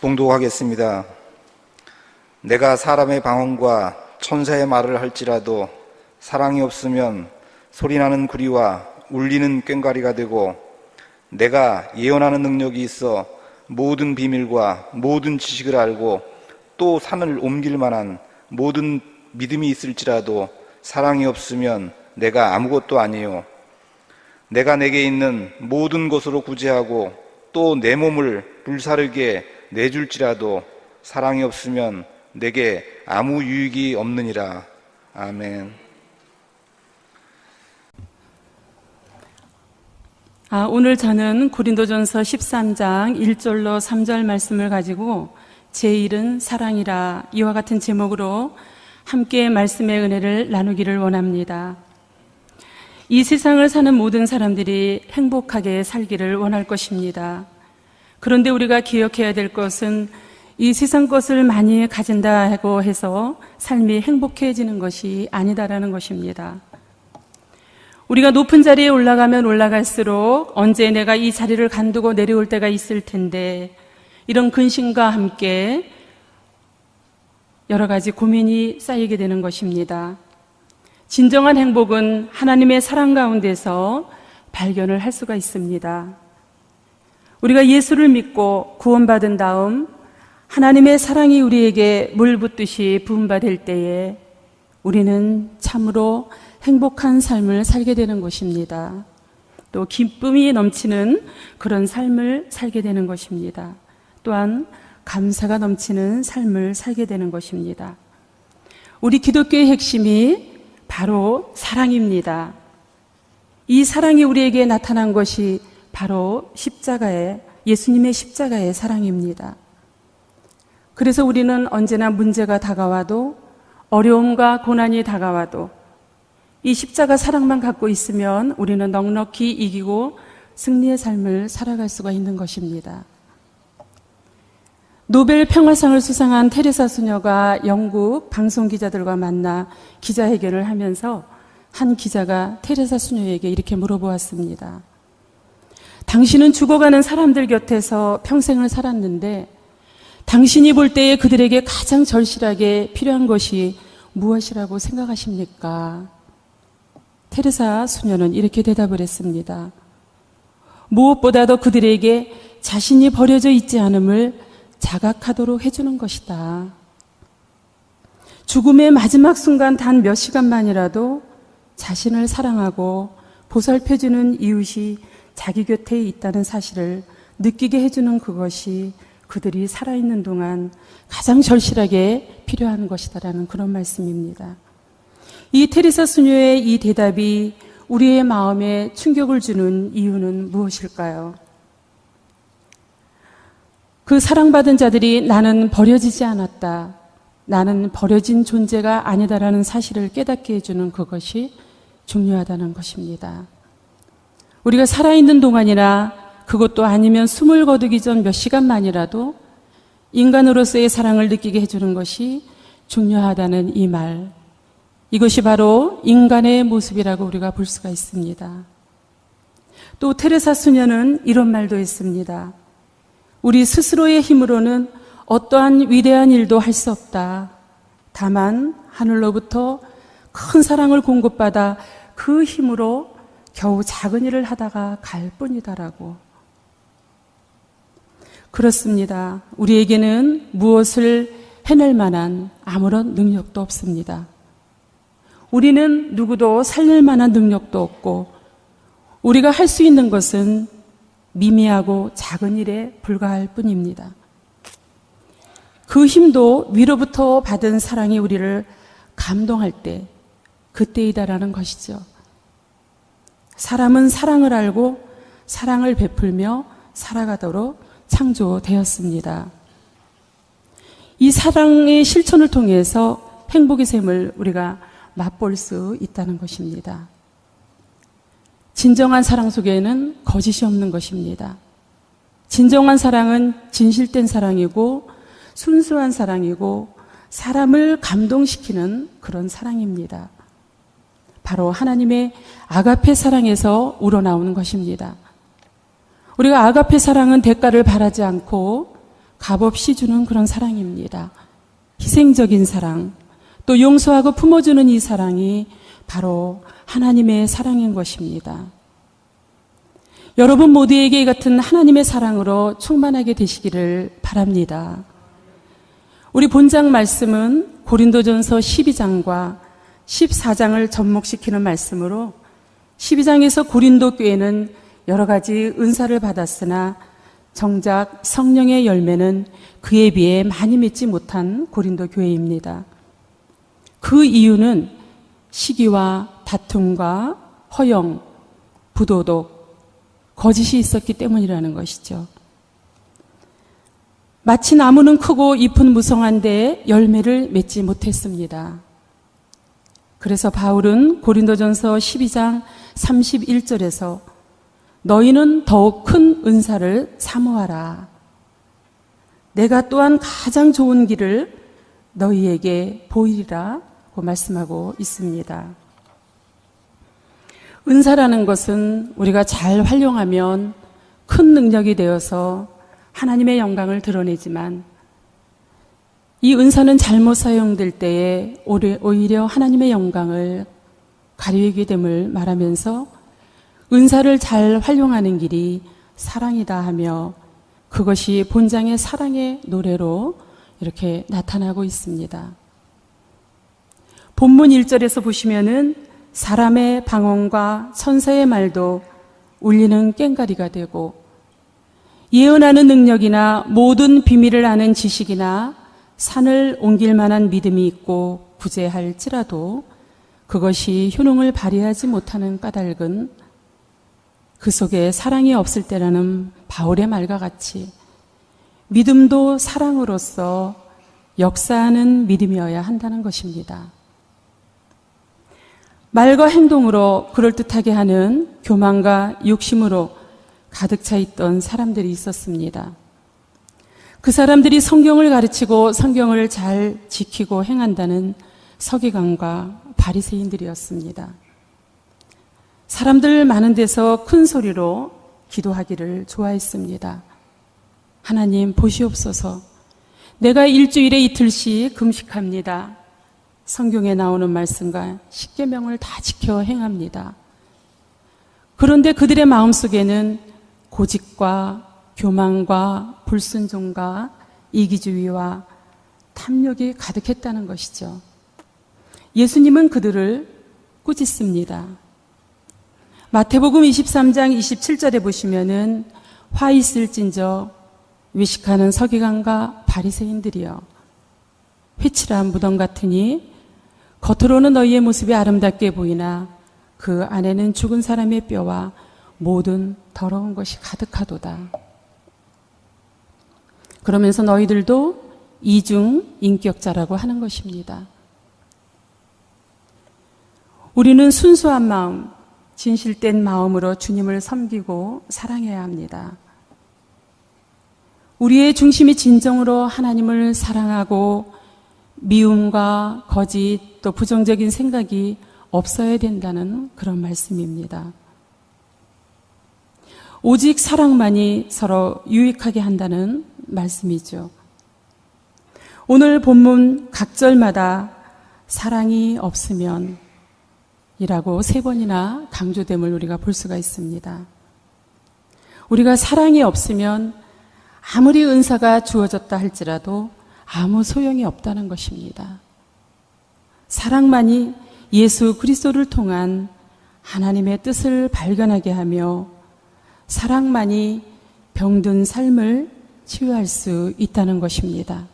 봉독하겠습니다. 내가 사람의 방언과 천사의 말을 할지라도 사랑이 없으면 소리나는 구리와 울리는 꽹과리가 되고 내가 예언하는 능력이 있어 모든 비밀과 모든 지식을 알고 또 산을 옮길 만한 모든 믿음이 있을지라도 사랑이 없으면 내가 아무것도 아니요 내가 내게 있는 모든 것으로 구제하고 또 내 몸을 불사르게 내줄지라도 사랑이 없으면 내게 아무 유익이 없느니라. 아멘. 아, 오늘 저는 고린도전서 13장 1절로 3절 말씀을 가지고 제1은 사랑이라 이와 같은 제목으로 함께 말씀의 은혜를 나누기를 원합니다. 이 세상을 사는 모든 사람들이 행복하게 살기를 원할 것입니다. 그런데 우리가 기억해야 될 것은 이 세상 것을 많이 가진다 하고 해서 삶이 행복해지는 것이 아니다라는 것입니다. 우리가 높은 자리에 올라가면 올라갈수록 언제 내가 이 자리를 간두고 내려올 때가 있을 텐데 이런 근심과 함께 여러 가지 고민이 쌓이게 되는 것입니다. 진정한 행복은 하나님의 사랑 가운데서 발견을 할 수가 있습니다. 우리가 예수를 믿고 구원받은 다음 하나님의 사랑이 우리에게 물 붓듯이 부음받을 때에 우리는 참으로 행복한 삶을 살게 되는 것입니다. 또 기쁨이 넘치는 그런 삶을 살게 되는 것입니다. 또한 감사가 넘치는 삶을 살게 되는 것입니다. 우리 기독교의 핵심이 바로 사랑입니다. 이 사랑이 우리에게 나타난 것이 바로 십자가의 예수님의 십자가의 사랑입니다. 그래서 우리는 언제나 문제가 다가와도 어려움과 고난이 다가와도 이 십자가 사랑만 갖고 있으면 우리는 넉넉히 이기고 승리의 삶을 살아갈 수가 있는 것입니다. 노벨 평화상을 수상한 테레사 수녀가 영국 방송 기자들과 만나 기자회견을 하면서 한 기자가 테레사 수녀에게 이렇게 물어보았습니다. 당신은 죽어가는 사람들 곁에서 평생을 살았는데 당신이 볼 때에 그들에게 가장 절실하게 필요한 것이 무엇이라고 생각하십니까? 테레사 수녀는 이렇게 대답을 했습니다. 무엇보다도 그들에게 자신이 버려져 있지 않음을 자각하도록 해주는 것이다. 죽음의 마지막 순간 단 몇 시간만이라도 자신을 사랑하고 보살펴주는 이웃이 자기 곁에 있다는 사실을 느끼게 해주는 그것이 그들이 살아있는 동안 가장 절실하게 필요한 것이다라는 그런 말씀입니다. 이 테레사 수녀의 이 대답이 우리의 마음에 충격을 주는 이유는 무엇일까요? 그 사랑받은 자들이 나는 버려지지 않았다. 나는 버려진 존재가 아니다라는 사실을 깨닫게 해주는 그것이 중요하다는 것입니다. 우리가 살아있는 동안이나 그것도 아니면 숨을 거두기 전 몇 시간만이라도 인간으로서의 사랑을 느끼게 해주는 것이 중요하다는 이 말. 이것이 바로 인간의 모습이라고 우리가 볼 수가 있습니다. 또 테레사 수녀는 이런 말도 했습니다. 우리 스스로의 힘으로는 어떠한 위대한 일도 할 수 없다. 다만 하늘로부터 큰 사랑을 공급받아 그 힘으로 겨우 작은 일을 하다가 갈 뿐이다라고. 그렇습니다. 우리에게는 무엇을 해낼 만한 아무런 능력도 없습니다. 우리는 누구도 살릴 만한 능력도 없고, 우리가 할 수 있는 것은 미미하고 작은 일에 불과할 뿐입니다. 그 힘도 위로부터 받은 사랑이 우리를 감동할 때, 그때이다라는 것이죠. 사람은 사랑을 알고 사랑을 베풀며 살아가도록 창조되었습니다. 이 사랑의 실천을 통해서 행복의 셈을 우리가 맛볼 수 있다는 것입니다. 진정한 사랑 속에는 거짓이 없는 것입니다. 진정한 사랑은 진실된 사랑이고 순수한 사랑이고 사람을 감동시키는 그런 사랑입니다. 바로 하나님의 아가페 사랑에서 우러나오는 것입니다. 우리가 아가페 사랑은 대가를 바라지 않고 값없이 주는 그런 사랑입니다. 희생적인 사랑, 또 용서하고 품어주는 이 사랑이 바로 하나님의 사랑인 것입니다. 여러분 모두에게 이 같은 하나님의 사랑으로 충만하게 되시기를 바랍니다. 우리 본장 말씀은 고린도전서 12장과 14장을 접목시키는 말씀으로 12장에서 고린도 교회는 여러 가지 은사를 받았으나 정작 성령의 열매는 그에 비해 많이 맺지 못한 고린도 교회입니다. 그 이유는 시기와 다툼과 허영, 부도덕, 거짓이 있었기 때문이라는 것이죠. 마치 나무는 크고 잎은 무성한데 열매를 맺지 못했습니다. 그래서 바울은 고린도전서 12장 31절에서 너희는 더욱 큰 은사를 사모하라. 내가 또한 가장 좋은 길을 너희에게 보이리라 고 말씀하고 있습니다. 은사라는 것은 우리가 잘 활용하면 큰 능력이 되어서 하나님의 영광을 드러내지만 이 은사는 잘못 사용될 때에 오히려 하나님의 영광을 가리게 됨을 말하면서 은사를 잘 활용하는 길이 사랑이다 하며 그것이 본장의 사랑의 노래로 이렇게 나타나고 있습니다. 본문 1절에서 보시면은 사람의 방언과 천사의 말도 울리는 꽹가리가 되고 예언하는 능력이나 모든 비밀을 아는 지식이나 산을 옮길 만한 믿음이 있고 구제할지라도 그것이 효능을 발휘하지 못하는 까닭은 그 속에 사랑이 없을 때라는 바울의 말과 같이 믿음도 사랑으로서 역사하는 믿음이어야 한다는 것입니다. 말과 행동으로 그럴듯하게 하는 교만과 욕심으로 가득 차 있던 사람들이 있었습니다. 그 사람들이 성경을 가르치고 성경을 잘 지키고 행한다는 서기관과 바리새인들이었습니다. 사람들 많은 데서 큰 소리로 기도하기를 좋아했습니다. 하나님 보시옵소서. 내가 일주일에 이틀씩 금식합니다. 성경에 나오는 말씀과 십계명을 다 지켜 행합니다. 그런데 그들의 마음속에는 고집과 교만과 불순종과 이기주의와 탐욕이 가득했다는 것이죠. 예수님은 그들을 꾸짖습니다. 마태복음 23장 27절에 보시면은 화 있을진저 외식하는 서기관과 바리새인들이여 회칠한 무덤 같으니 겉으로는 너희의 모습이 아름답게 보이나 그 안에는 죽은 사람의 뼈와 모든 더러운 것이 가득하도다. 그러면서 너희들도 이중 인격자라고 하는 것입니다. 우리는 순수한 마음, 진실된 마음으로 주님을 섬기고 사랑해야 합니다. 우리의 중심이 진정으로 하나님을 사랑하고 미움과 거짓 또 부정적인 생각이 없어야 된다는 그런 말씀입니다. 오직 사랑만이 서로 유익하게 한다는 말씀이죠. 오늘 본문 각 절마다 사랑이 없으면 이라고 세 번이나 강조됨을 우리가 볼 수가 있습니다. 우리가 사랑이 없으면 아무리 은사가 주어졌다 할지라도 아무 소용이 없다는 것입니다. 사랑만이 예수 그리스도를 통한 하나님의 뜻을 발견하게 하며 사랑만이 병든 삶을 치유할 수 있다는 것입니다.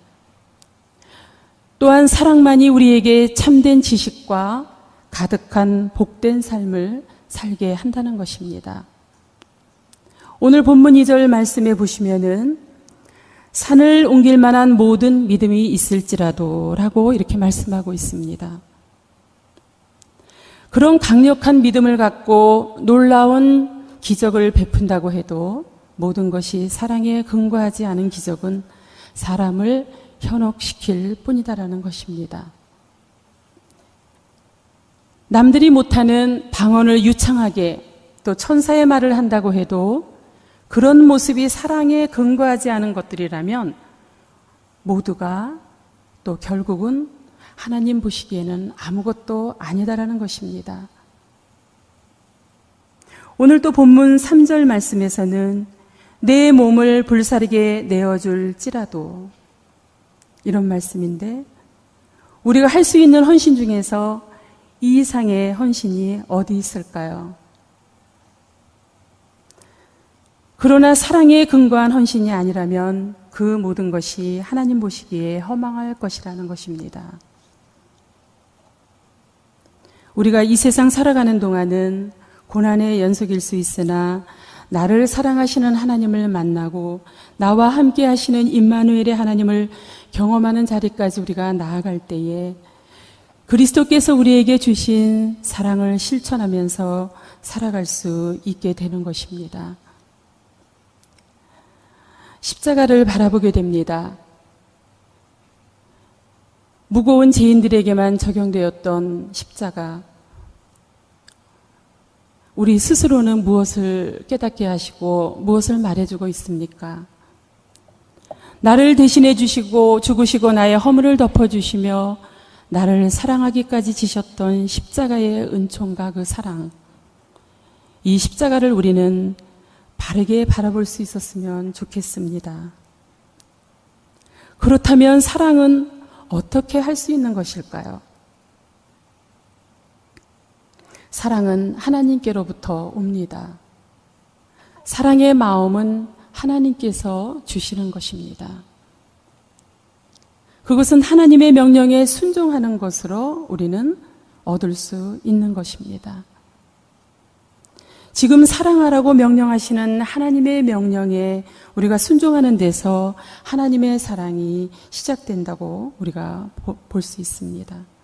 또한 사랑만이 우리에게 참된 지식과 가득한 복된 삶을 살게 한다는 것입니다. 오늘 본문 2절 말씀에 보시면은 산을 옮길 만한 모든 믿음이 있을지라도 라고 이렇게 말씀하고 있습니다. 그런 강력한 믿음을 갖고 놀라운 기적을 베푼다고 해도 모든 것이 사랑에 근거하지 않은 기적은 사람을 현혹시킬 뿐이다라는 것입니다. 남들이 못하는 방언을 유창하게 또 천사의 말을 한다고 해도 그런 모습이 사랑에 근거하지 않은 것들이라면 모두가 또 결국은 하나님 보시기에는 아무것도 아니다라는 것입니다. 오늘 또 본문 3절 말씀에서는 내 몸을 불사르게 내어줄지라도 이런 말씀인데 우리가 할 수 있는 헌신 중에서 이 이상의 헌신이 어디 있을까요? 그러나 사랑에 근거한 헌신이 아니라면 그 모든 것이 하나님 보시기에 허망할 것이라는 것입니다. 우리가 이 세상 살아가는 동안은 고난의 연속일 수 있으나 나를 사랑하시는 하나님을 만나고 나와 함께 하시는 임마누엘의 하나님을 경험하는 자리까지 우리가 나아갈 때에 그리스도께서 우리에게 주신 사랑을 실천하면서 살아갈 수 있게 되는 것입니다. 십자가를 바라보게 됩니다. 무거운 죄인들에게만 적용되었던 십자가. 우리 스스로는 무엇을 깨닫게 하시고 무엇을 말해주고 있습니까? 나를 대신해 주시고 죽으시고 나의 허물을 덮어주시며 나를 사랑하기까지 지셨던 십자가의 은총과 그 사랑. 이 십자가를 우리는 바르게 바라볼 수 있었으면 좋겠습니다. 그렇다면 사랑은 어떻게 할 수 있는 것일까요? 사랑은 하나님께로부터 옵니다. 사랑의 마음은 하나님께서 주시는 것입니다. 그것은 하나님의 명령에 순종하는 것으로 우리는 얻을 수 있는 것입니다. 지금 사랑하라고 명령하시는 하나님의 명령에 우리가 순종하는 데서 하나님의 사랑이 시작된다고 우리가 볼 수 있습니다.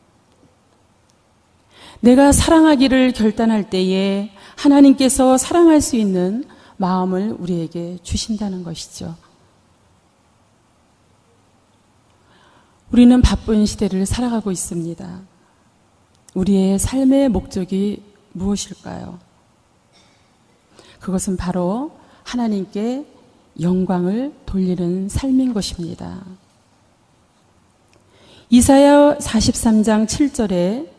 내가 사랑하기를 결단할 때에 하나님께서 사랑할 수 있는 마음을 우리에게 주신다는 것이죠. 우리는 바쁜 시대를 살아가고 있습니다. 우리의 삶의 목적이 무엇일까요? 그것은 바로 하나님께 영광을 돌리는 삶인 것입니다. 이사야 43장 7절에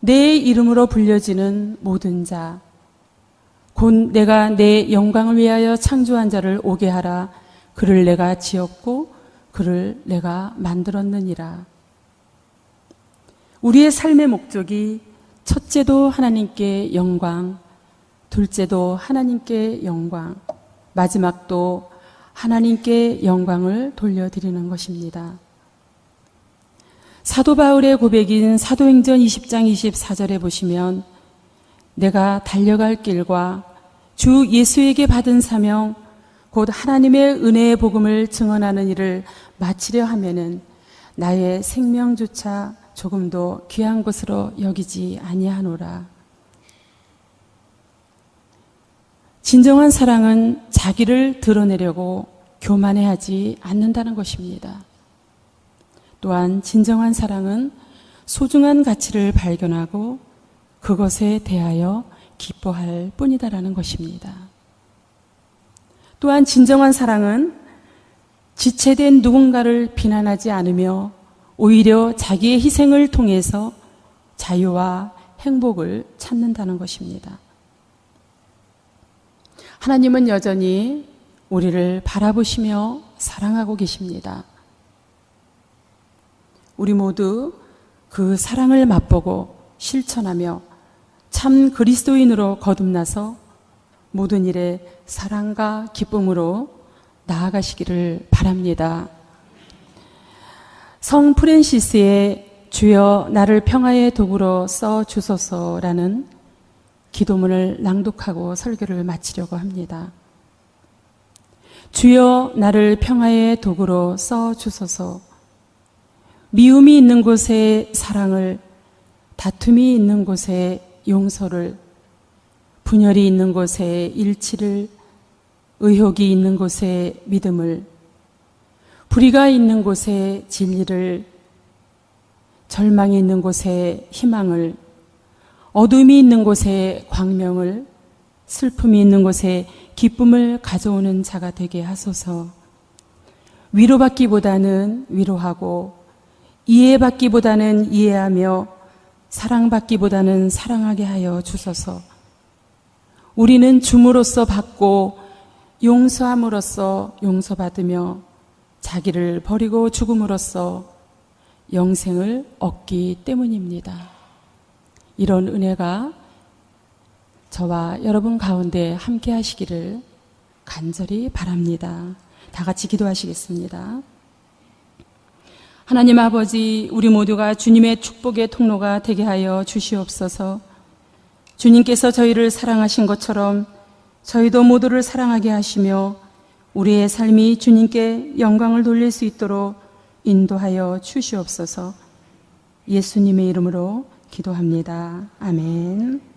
내 이름으로 불려지는 모든 자, 곧 내가 내 영광을 위하여 창조한 자를 오게 하라. 그를 내가 지었고 그를 내가 만들었느니라. 우리의 삶의 목적이 첫째도 하나님께 영광, 둘째도 하나님께 영광, 마지막도 하나님께 영광을 돌려드리는 것입니다. 사도 바울의 고백인 사도행전 20장 24절에 보시면 내가 달려갈 길과 주 예수에게 받은 사명 곧 하나님의 은혜의 복음을 증언하는 일을 마치려 하면은 나의 생명조차 조금도 귀한 것으로 여기지 아니하노라. 진정한 사랑은 자기를 드러내려고 교만해하지 않는다는 것입니다. 또한 진정한 사랑은 소중한 가치를 발견하고 그것에 대하여 기뻐할 뿐이다라는 것입니다. 또한 진정한 사랑은 지체된 누군가를 비난하지 않으며 오히려 자기의 희생을 통해서 자유와 행복을 찾는다는 것입니다. 하나님은 여전히 우리를 바라보시며 사랑하고 계십니다. 우리 모두 그 사랑을 맛보고 실천하며 참 그리스도인으로 거듭나서 모든 일에 사랑과 기쁨으로 나아가시기를 바랍니다. 성 프랜시스의 주여 나를 평화의 도구로 써 주소서라는 기도문을 낭독하고 설교를 마치려고 합니다. 주여 나를 평화의 도구로 써 주소서. 미움이 있는 곳에 사랑을, 다툼이 있는 곳에 용서를, 분열이 있는 곳에 일치를, 의혹이 있는 곳에 믿음을, 불의가 있는 곳에 진리를, 절망이 있는 곳에 희망을, 어둠이 있는 곳에 광명을, 슬픔이 있는 곳에 기쁨을 가져오는 자가 되게 하소서. 위로받기보다는 위로하고 이해받기보다는 이해하며 사랑받기보다는 사랑하게 하여 주소서. 우리는 줌으로써 받고 용서함으로써 용서받으며 자기를 버리고 죽음으로써 영생을 얻기 때문입니다. 이런 은혜가 저와 여러분 가운데 함께 하시기를 간절히 바랍니다. 다 같이 기도하시겠습니다. 하나님 아버지, 우리 모두가 주님의 축복의 통로가 되게 하여 주시옵소서. 주님께서 저희를 사랑하신 것처럼 저희도 모두를 사랑하게 하시며 우리의 삶이 주님께 영광을 돌릴 수 있도록 인도하여 주시옵소서. 예수님의 이름으로 기도합니다. 아멘.